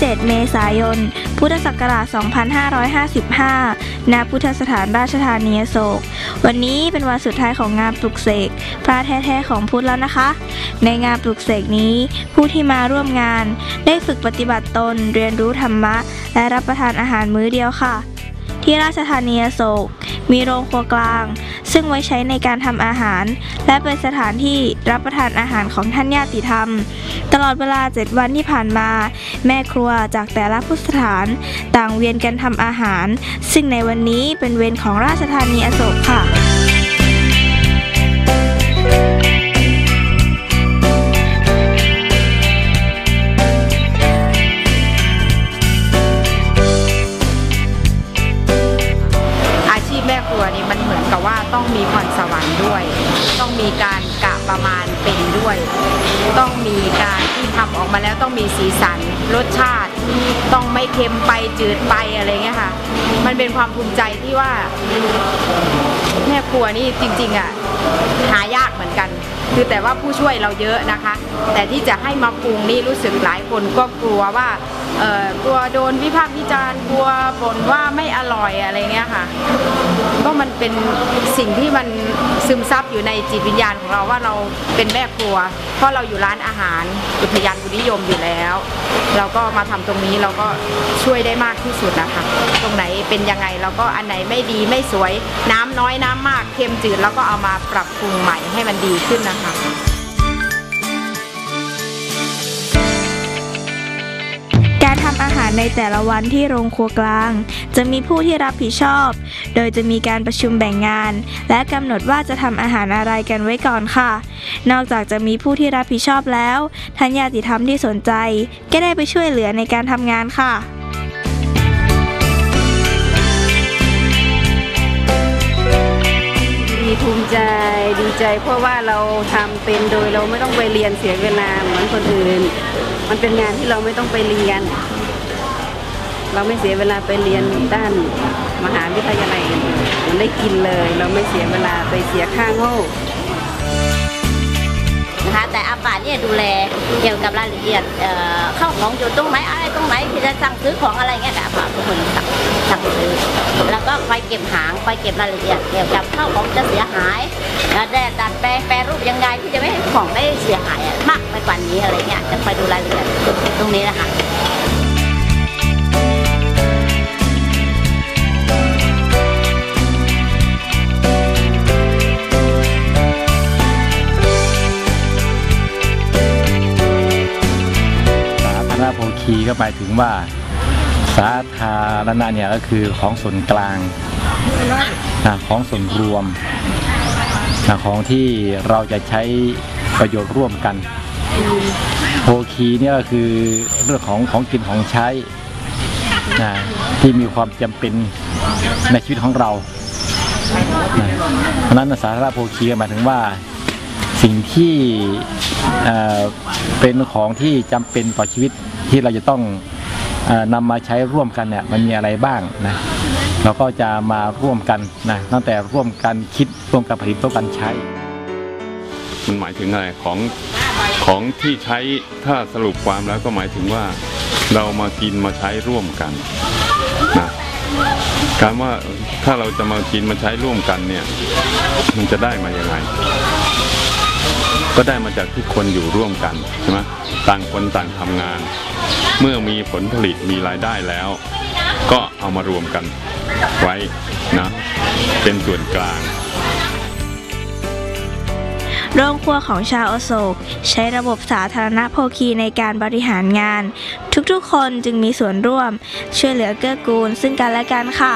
7 เมษายน พุทธศักราช 2555 ณ พุทธสถานราชธานีอโศก วันนี้เป็นวันสุดท้ายของงานปลุกเสก พระแท้ๆของพุทธแล้วนะคะ ในงานปลุกเสกนี้ ผู้ที่มาร่วมงาน ได้ฝึกปฏิบัติตน เรียนรู้ธรรมะ และรับประทานอาหารมื้อเดียวค่ะ ที่ราชธานีอโศก มีโรงครัวกลาง ซึ่งไว้ใช้ในการทำอาหาร และเป็นสถานที่รับประทานอาหารของท่านญาติธรรม ตลอดเวลา 7 วันที่ผ่านมา แม่ครัวจากแต่ละพุทธสถาน ต่างเวียนกันทำอาหาร ซึ่งในวันนี้เป็นเวรของราชธานีอโศกค่ะ ที่ทำออกมาแล้วต้องมีสีสันรสชาติ ต้องไม่เค็มไปจืดไปอะไรเงี้ยค่ะ มันเป็นความภูมิใจที่ว่าแม่ครัวนี่จริงๆอะหายากเหมือนกัน คือแต่ว่าผู้ช่วยเราเยอะนะคะ แต่ที่จะให้มาปรุงนี่รู้สึกหลายคนก็กลัวว่า กลัวโดนวิพากษ์วิจารณ์กลัวบ่นว่าไม่อร่อยอะไรเงี้ยค่ะ ก็มันเป็นสิ่งที่มันซึมซับอยู่ในจิตวิญญาณของเราว่าเราเป็นแม่ครัว เพราะเราอยู่ร้านอาหารอุทยานบุญนิยมอยู่แล้ว เราก็มาทำตรงนี้เราก็ช่วยได้มากที่สุดนะคะ ตรงไหนเป็นยังไงเราก็อันไหนไม่ดีไม่สวยน้ำน้อยน้ำมากเค็มจืดเราก็เอามาปรับปรุงใหม่ให้มันดีขึ้นนะคะ ในแต่ละวันที่โรงครัวกลาง จะมีผู้ที่รับผิดชอบ โดยจะมีการประชุมแบ่งงาน และกำหนดว่าจะทำอาหารอะไรกันไว้ก่อนค่ะ นอกจากจะมีผู้ที่รับผิดชอบแล้วท่านญาติธรรมที่สนใจ ก็ได้ไปช่วยเหลือในการทำงานค่ะดีภูมิใจดีใจเพราะว่าเราทำเป็นโดยเราไม่ต้องไปเรียนเสียเวลาเหมือนคนอื่น มันเป็นงานที่เราไม่ต้องไปเรียน เราไม่เสียเวลาไปเรียนด้านมหาวิทยาลัยมันได้กินเลย เราไม่เสียเวลาไปเสียค่าโง่นะคะแต่อาป่าเนี่ยดูแลเกี่ยวกับรายละเอียดเข้าของอยู่ตรงไหนอะไรตรงไหนที่จะสั่งซื้อของอะไรเงี้ยแต่อาป่าเป็นคนสั่งสั่งซื้อแล้วก็คอยเก็บหางคอยเก็บรายละเอียดเกี่ยวกับข้าวของจะเสียหายแล้วได้ดัดแปลงแปรรูปยังไงที่จะไม่ให้ของไม่เสียหายมากไปกว่านี้อะไรเงี้ยจะคอยดูรายละเอียดตรงนี้นะคะ ธีก็หมายถึงว่าสาธารณะเนี่ยก็คือของส่วนกลางนะของส่วนรวมนะของที่เราจะใช้ประโยชน์ร่วมกันโภคีเนี่ยก็คือเรื่องของของกินของใช้นะที่มีความจำเป็นในชีวิตของเราเพราะฉะนั้นสาธารณโภคีหมายถึงว่าสิ่งที่ เป็นของที่จำเป็นต่อชีวิตที่เราจะต้องออนำมาใช้ร่วมกันเนี่ยมันมีอะไรบ้างนะเราก็จะมาร่วมกันนะตั้งแต่ร่วมกันคิดร่วมกันผลิตร่วมกันใช้ มันหมายถึงอะไรของของที่ใช้ถ้าสรุปความแล้วก็หมายถึงว่าเรามากินมาใช้ร่วมกันนะการว่าถ้าเราจะมากินมาใช้ร่วมกันเนี่ย มันจะได้มาอย่างไง ก็ได้มาจากที่คนอยู่ร่วมกันใช่ไหมต่างคนต่างทำงาน เมื่อมีผลผลิตมีรายได้แล้ว ก็เอามารวมกันไว้นะเป็นส่วนกลางโรงครัวของชาวอโศก ใช้ระบบสาธารณโภคีในการบริหารงาน ทุกๆคนจึงมีส่วนร่วม ช่วยเหลือเกื้อกูลซึ่งกันและกันค่ะ